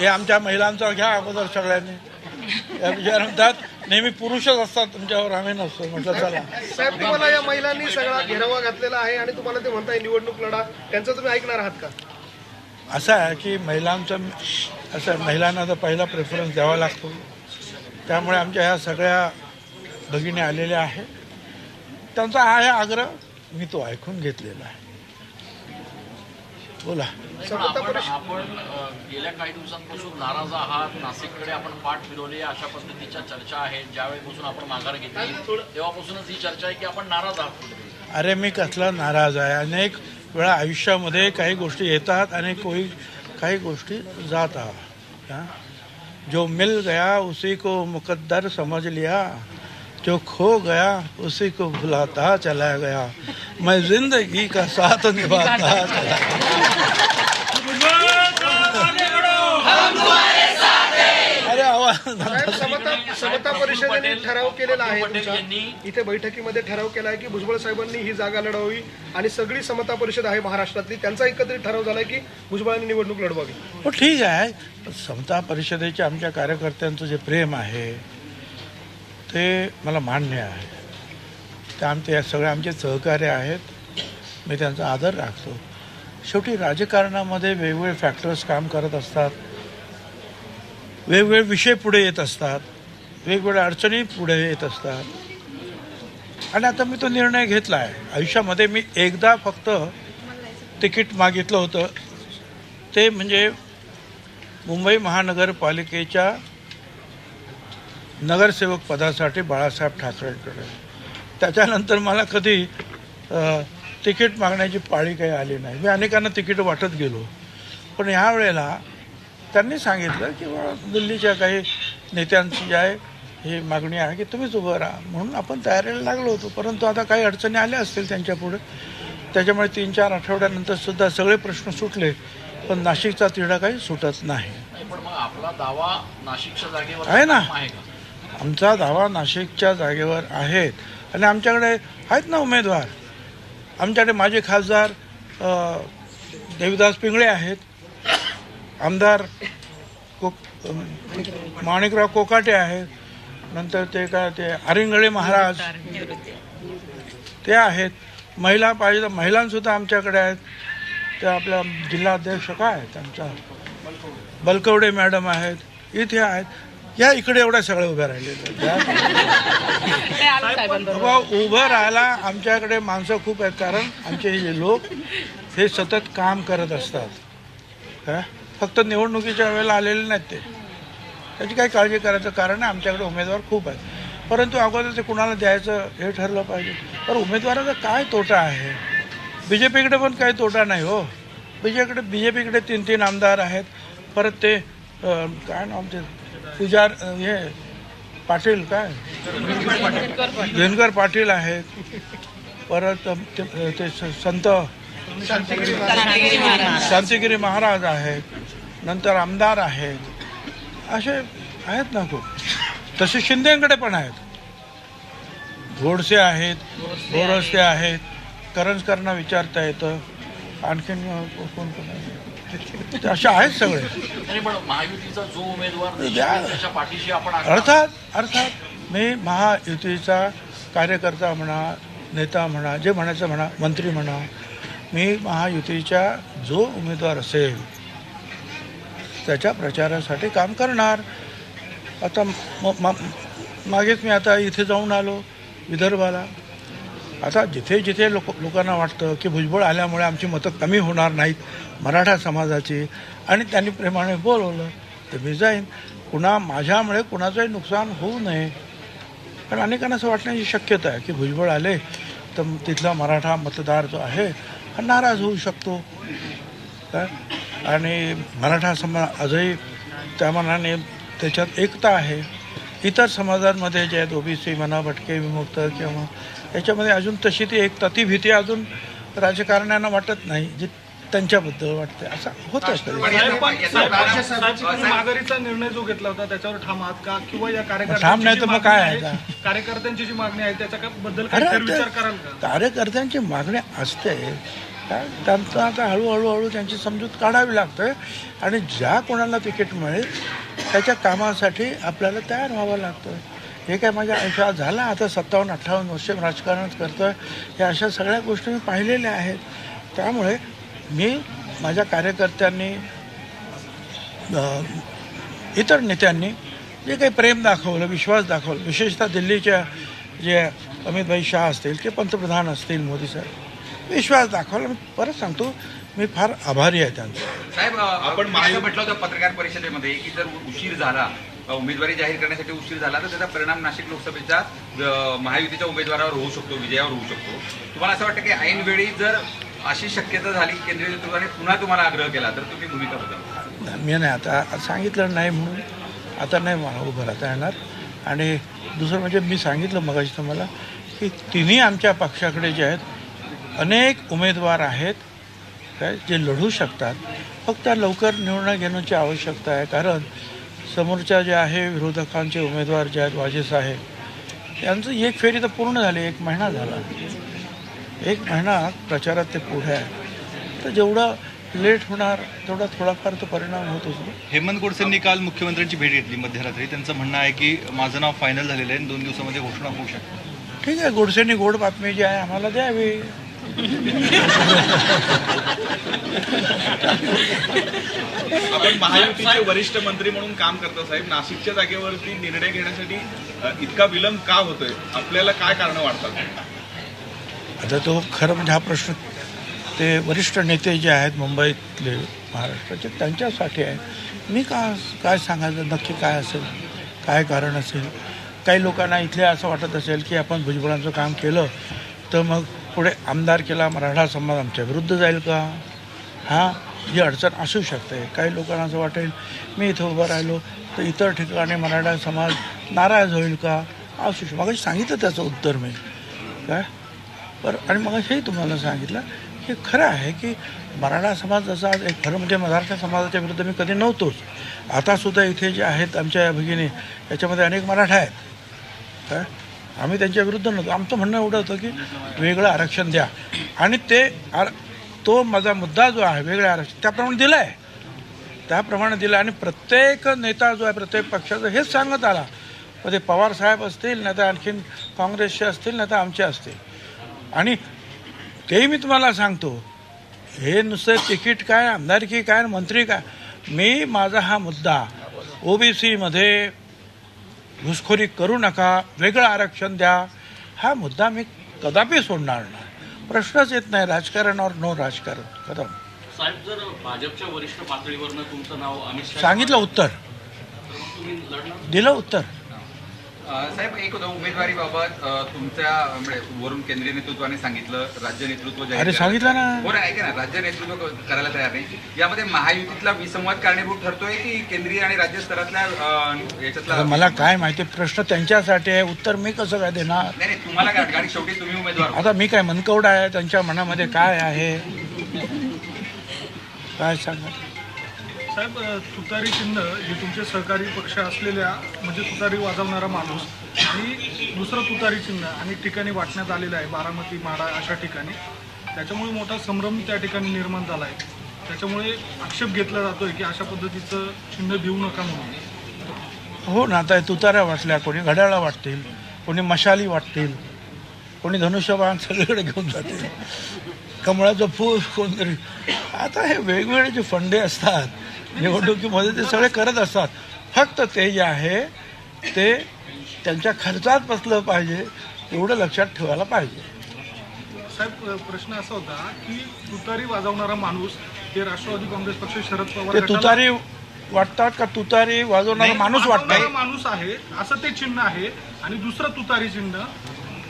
हे आमच्या महिलांचा घ्या अगोदर सगळ्यांनी. या विचार म्हणतात नेहमी पुरुषच असतात तुमच्यावर आम्ही नसतो. म्हटलं चला. साहेब तुम्हाला या महिलांनी सगळा घेरावा घातलेला आहे आणि तुम्हाला ते म्हणताय निवडणूक लढा. त्यांचं तुम्ही ऐकणार आहात का? असं आहे की महिलांचं असं महिलांना तर पहिला प्रेफरन्स द्यावा लागतो. त्यामुळे आमच्या ह्या सगळ्या भगिनी आलेल्या आहेत. त्यांचा आहे आग्रह मी तो ऐकून घेतलेला आहे. बोला. पण आपण गेल्या काही दिवसांपासून नाराज आहात. नाशिककडे आपण पाठ फिरवली अशा पद्धतीच्या चर्चा आहेत. ज्यावेळीपासून आपण माघार घेतली तेव्हापासूनच ही चर्चा आहे की आपण नाराज आहात. अरे मी कसला नाराज आहे? अनेक वेळा आयुष्यामध्ये काही गोष्टी येतात आणि कोई काही गोष्टी जात आहात. हाँ? जो मिल गया उसी को मुकद्दर समझ लिया. जो खो गया उसी को भुलाता चला गया. मैं जिंदगी का साथ निभाता चला अरे आवाज साहेब समता समता परिषदेने ठराव केलेला आहे तुमचा. इथे बैठकीमध्ये ठराव केला आहे की भुजबळ साहेबांनी ही जागा लढवावी आणि सगळी समता परिषद आहे महाराष्ट्रातली. त्यांचा एकत्रित ठराव झाला की भुजबळांनी निवडणूक लढवावी. हो ठीक आहे. पण समता परिषदेचे आमच्या कार्यकर्त्यांचं जे प्रेम आहे ते मला मान्य आहे. ते आमचे या सगळे आमचे सहकार्य आहेत. मी त्यांचा आदर राखतो. शेवटी राजकारणामध्ये वेगवेगळे फॅक्टर्स काम करत असतात. वेगवेगळे विषय पुढे येत असतात. वेगवेगळ्या अडचणी पुढे येत असतात. आणि आता मी तो निर्णय घेतला आहे आयुष्यामध्ये मी एकदा फक्त तिकीट मागितलं होतं. ते म्हणजे मुंबई महानगरपालिकेच्या नगरसेवक पदासाठी बाळासाहेब ठाकरेंकडे. त्याच्यानंतर मला कधी तिकीट मागण्याची पाळी काही आली नाही. मी अनेकांना तिकीट वाटत गेलो. पण ह्या वेळेला त्यांनी सांगितलं की दिल्लीच्या काही नेत्यांची जी आहे ही मागणी आहे की तुम्हीच उभं राहा. म्हणून आपण तयारीला लागलो होतो. परंतु आता काही अडचणी आल्या असतील त्यांच्यापुढे त्याच्यामुळे तीन चार आठवड्यानंतर सुद्धा सगळे प्रश्न सुटले पण नाशिकचा तिढा काही सुटत नाही. आहे ना. आमचा दावा नाशिकच्या जागेवर आहेत आणि आमच्याकडे आहेत ना उमेदवार. आमच्याकडे माजी खासदार देविदास पिंगळे आहेत. आमदार को माणिकराव कोकाटे आहेत. नंतर ते काय ते आरिंगळे महाराज. ते आहेत. महिला पाहिजे तर महिलांसुद्धा आमच्याकडे आहेत. त्या आपल्या जिल्हाध्यक्ष काय आहेत? आमच्या बलकवडे मॅडम आहेत. इथे आहेत. या इकडे एवढ्या सगळ्या उभ्या राहिलेल्या आहेत. उभं राहायला आमच्याकडे माणसं खूप आहेत. कारण आमचे हे लोक हे सतत काम करत असतात. हा? फक्त निवडणुकीच्या वेळेला आलेले नाहीत ते. त्याची काही काळजी करायचं कारण आहे आमच्याकडे उमेदवार खूप आहेत. परंतु अगोदर ते कुणाला द्यायचं हे ठरलं पाहिजे. पण उमेदवाराचा काय तोटा आहे? बी जे पीकडे पण काही तोटा नाही हो. बी जेकडे बी जे पीकडे तीन तीन आमदार आहेत. परत ते काय नाव ते? पुजार हे पाटील काय? दिनकर पाटील आहेत. परत ते ते स- संत शांतिगिरी महाराज आहेत. नंतर आमदार आहेत. असे आहेत ना खूप. तसे शिंदेकडे पण आहेत. गोडसे आहेत गोरस्ते आहेत. करंजकरांना विचारता येतं. आणखीन कोण कोण आहे? असे आहेत सगळे. महायुतीचा जो उमेदवार. अर्थात अर्थात मी महायुतीचा कार्यकर्ता म्हणा नेता म्हणा जे म्हणायचं म्हणा मंत्री म्हणा मी महायुतीच्या जो उमेदवार असेल त्याच्या प्रचारासाठी काम करणार. आता म- मा मागेच मी आता इथे जाऊन आलो विदर्भाला. आता जिथे जिथे लोक लोकांना वाटतं की भुजबळ आल्यामुळे आमची मतं कमी होणार नाहीत मराठा समाजाची आणि त्यांनी प्रेमाने बोलवलं तर मी जाईन कुणा माझ्यामुळे कुणाचंही नुकसान होऊ नये. कारण अनेकांना असं वाटण्याची शक्यता आहे की भुजबळ आले तर तिथला मराठा मतदार जो आहे हा नाराज होऊ शकतो. काय? आणि मराठा समाज आजही त्या मनाने त्याच्यात एकता आहे. इतर समाजांमध्ये जे आहेत ओबीसी म्हणा भटके विमुक्त किंवा याच्यामध्ये अजून तशी ती एकता ती भीती अजून राजकारण्यांना वाटत नाही जी त्यांच्याबद्दल वाटते. असं होत असतं. माघारीचा निर्णय जो घेतला होता त्याच्यावर ठाम आहात का? किंवा या ठाम नाही तर मग काय आहे आहे, कार्यकर्त्यांची जी मागणी आहे त्याच्या काय- बद्दल अरे काही ते विचार कराल का? कार्यकर्त्यांची मागणी असते. काय? त्यांचं आता हळूहळू हळू त्यांची समजूत काढावी लागते आणि ज्या कोणाला तिकीट मिळेल त्याच्या कामासाठी आपल्याला तयार व्हावं लागतं हे काय माझ्या आयुष्यात झालं? आता सत्तावन्न अठ्ठावन्न वर्ष राजकारणच करतो आहे या अशा सगळ्या गोष्टी मी पाहिलेल्या आहेत. त्यामुळे मी माझ्या कार्यकर्त्यांनी इतर नेत्यांनी जे काही प्रेम दाखवलं विश्वास दाखवला विशेषतः दिल्लीच्या जे अमितभाई शाह असतील ते पंतप्रधान असतील मोदी साहेब विश्वास दाखवला. मी परत सांगतो मी फार आभारी आहे त्यांचा. साहेब आपण असं म्हटलं होतं पत्रकार परिषदेमध्ये की जर उशीर झाला उमेदवारी जाहीर करण्यासाठी उशीर झाला तर त्याचा परिणाम नाशिक लोकसभेच्या अ, महायुतीच्या उमेदवारावर होऊ शकतो विजयावर होऊ शकतो. तुम्हाला असं वाटतं की ऐन वेळी जर अशी शक्यता झाली केंद्रीय नेतृत्वाने पुन्हा तुम्हाला आग्रह केला तर तुम्ही भूमिका बदल मी नाही आता सांगितलं नाही म्हणून आता नाही मला उभं राहता येणार. आणि दुसरं म्हणजे मी सांगितलं मगाशी तुम्हाला की तिन्ही आमच्या पक्षाकडे जे आहेत अनेक उमेदवार आहेत काय जे लढू शकतात. फक्त लवकर निर्णय घेण्याची आवश्यकता आहे. कारण समोरच्या जे आहे विरोधकांचे उमेदवार जे आहेत वाजे साहेब यांचं एक फेरी तर पूर्ण झाली एक महिना झाला. एक महिना प्रचारात ते पुढे आहे. तर जेवढं लेट होणार तेवढा थोडाफार तो परिणाम होतोच ना. हेमंत गोडसेंनी काल मुख्यमंत्र्यांची भेट घेतली मध्यरात्री. त्यांचं म्हणणं आहे की माझं नाव फायनल झालेलं आहे दोन दिवसामध्ये घोषणा होऊ शकते. ठीक आहे गोडसेनी गोड बातमी जी आहे आम्हाला द्यावी. आपण महायुतीचे वरिष्ठ मंत्री म्हणून काम करतो साहेब नाशिकच्या जागेवरती निर्णय घेण्यासाठी इतका विलंब का होतोय? आपल्याला काय कारण वाटतात? आता तो खरं म्हणजे हा प्रश्न ते वरिष्ठ नेते जे आहेत मुंबईतले महाराष्ट्राचे त्यांच्यासाठी आहे. मी का काय सांगायचं? नक्की काय असेल? काय कारण असेल? काही लोकांना इथले असं वाटत असेल की आपण भुजबळांचं काम केलं तर मग पुढे आमदार केला मराठा समाज आमच्या विरुद्ध जाईल का? हां? ही अडचण असू शकते. काही लोकांना असं वाटेल मी इथं उभं राहिलो तर इतर ठिकाणी मराठा समाज नाराज होईल का? असू शकतो. मग सांगितलं त्याचं उत्तर मी. काय? बरं आणि मग हेही तुम्हाला सांगितलं की खरं आहे की मराठा समाज जसा आज एक खरं म्हणजे मराठा समाजाच्या विरुद्ध मी कधी नव्हतोच. आतासुद्धा इथे जे आहेत आमच्या भगिनी याच्यामध्ये अनेक मराठा आहेत. काय? आम्ही त्यांच्या विरुद्ध नव्हतो. आमचं म्हणणं एवढं होतं की वेगळं आरक्षण द्या. आणि ते आर तो माझा मुद्दा जो आहे वेगळं आरक्षण त्याप्रमाणे दिलं आहे त्याप्रमाणे दिलं आणि प्रत्येक नेता जो आहे प्रत्येक पक्षाचं हेच सांगत आला. मग ते पवार साहेब असतील नाही तर आणखीन काँग्रेसचे असतील नाही तर आमचे असतील. आणि तेही मी तुम्हाला सांगतो हे नुसतं तिकीट काय आमदारकी काय मंत्री काय मी माझा हा मुद्दा ओबीसीमध्ये घुसखोरी करू नका वेगळं आरक्षण द्या. हा मुद्दा मी कदापि सोडणार नाही. प्रश्नच येत नाही राजकारणावर नो राजकारण. कदम साहेब जर भाजपच्या वरिष्ठ पातळीवरनं तुमचं नाव अमित सांगितलं उत्तर. दिलं उत्तर. साहेब एक होतं उमेदवारीबाबत अ, तुमच्या म्हणजे वरून केंद्रीय नेतृत्वाने सांगितलं राज्य नेतृत्व अरे सांगितलं ना. ना ऐका ना राज्य नेतृत्व करायला तयार नाही. यामध्ये महायुतीतला विसंवाद कारणीभूत ठरतोय की केंद्रीय आणि राज्य स्तरातल्या याच्यातला मला काय माहिती प्रश्न त्यांच्यासाठी आहे. उत्तर मी कसं काय देणार? नाही तुम्हाला काय? आणि शेवटी तुम्ही उमेदवार आता मी काय मनकवडा आहे? त्यांच्या मनामध्ये काय आहे? काय सांगा? साहेब तुतारी चिन्ह जे तुमचे सहकारी पक्ष असलेल्या म्हणजे तुतारी वाजवणारा माणूस आणि दुसरं तुतारी चिन्ह अनेक ठिकाणी वाटण्यात आलेलं आहे बारामती माडा अशा ठिकाणी. त्याच्यामुळे मोठा संभ्रम त्या ठिकाणी निर्माण झाला आहे. त्याच्यामुळे आक्षेप घेतला जातोय की अशा पद्धतीचं चिन्ह देऊ नका म्हणून. हो ना आता हे तुताऱ्या वाटल्या कोणी घड्याळा वाटतील कोणी मशाली वाटतील कोणी धनुष्यबाण सगळीकडे घेऊन जातील. कमळाचं फूल कोणतरी. आता हे वेगवेगळे जे फंडे असतात निवडणुकीमध्ये ते सगळे करत असतात. फक्त ते जे आहे ते त्यांच्या खर्चात बसलं पाहिजे एवढं लक्षात ठेवायला पाहिजे. साहेब प्रश्न असा होता की तुतारी वाजवणारा माणूस हे राष्ट्रवादी काँग्रेस पक्ष शरद पवार तुतारी वाटतात का? तुतारी वाजवणारा माणूस वाटतात माणूस आहे असं ते चिन्ह आहे. आणि दुसरं तुतारी चिन्ह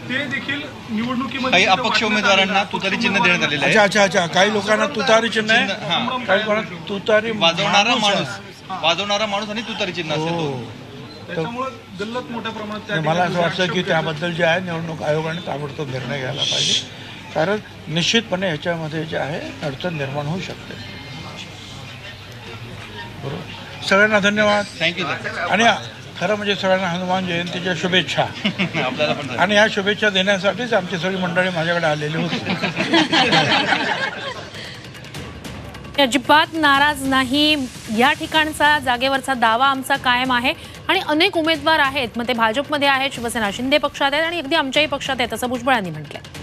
ते देखील निवडणुकीमध्ये काही अपक्ष उमेदवारांना. तुतारी चिन्ह देण्यात आलेलं आहे. अच्छा अच्छा अच्छा. काही लोकांना तुतारी चिन्ह आहे. हां. काही लोकांना तुतारी वाजवणारा माणूस आहे. वाजवणारा माणूस आणि तुतारी चिन्ह असेल हो. दोन. त्याच्यामुळे गल्लत मोठ्या प्रमाणात त्या मला असं वाटतं की त्याबद्दल जे आहे निवडणूक आयोगाने ताबडतोब निर्णय घ्यायला पाहिजे. कारण निश्चितपणे ह्याच्यामध्ये जे आहे अडचण निर्माण होऊ शकते. बरोबर? सगळ्यांना धन्यवाद. थँक्यू सर आणि खरं म्हणजे सगळ्यांना हनुमान जयंतीच्या शुभेच्छा. आपल्याला पण आणि ह्या शुभेच्छा देण्यासाठीच आमची सगळी मंडळी माझ्याकडे आलेली होती. अजिबात नाराज नाही. या ठिकाणचा जागेवरचा दावा आमचा कायम आहे आणि अनेक उमेदवार आहेत. मग ते भाजपमध्ये आहेत शिवसेना शिंदे पक्षात आहेत आणि अगदी आमच्याही पक्षात आहेत असं भुजबळांनी म्हटलंय.